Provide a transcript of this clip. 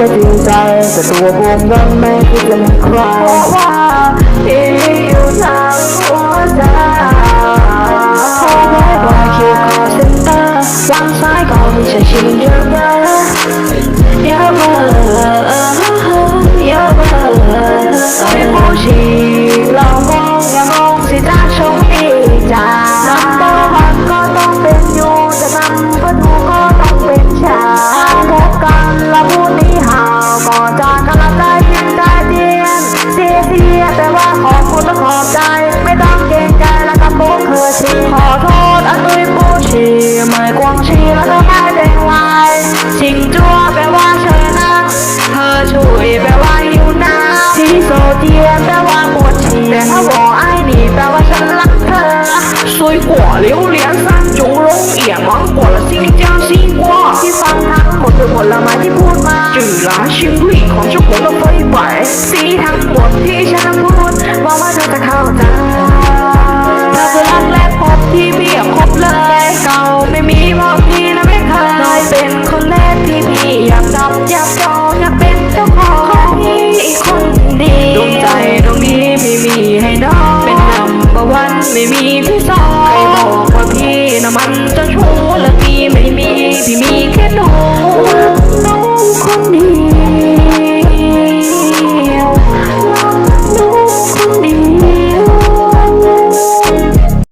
ไม่จริงใจแต่ตัวผมยังไม่คิดจะมีใครเพราะว่าที่อยู่ทา แต่ว่าขอบคุณและขอบใจ ไม่ต้องเกรงใจแล้วกับโบเคอร์ชีขอโทษอันด้วยปูชีไม่กวางชีแล้วก็ไม่เป็นวายชิงจัวแปลว่าเชิญนะเธอช่วยแปลว่าอยู่น้ำชีโซเทียแปลว่าปวดฉี่แต่ถ้าบอกไอ้นีแปลว่าฉันรักเธอซวยกัวเลี้ยวเลี้ยงสั้นจงลงเอียมังกัวและซิงเจ้าซิงกัวที่ฟังทั้งหมดคือผลไม้ที่พูดมาจื่อหลาชิมลี่ของเจ้าของเราไปไหวสีทั้งหมด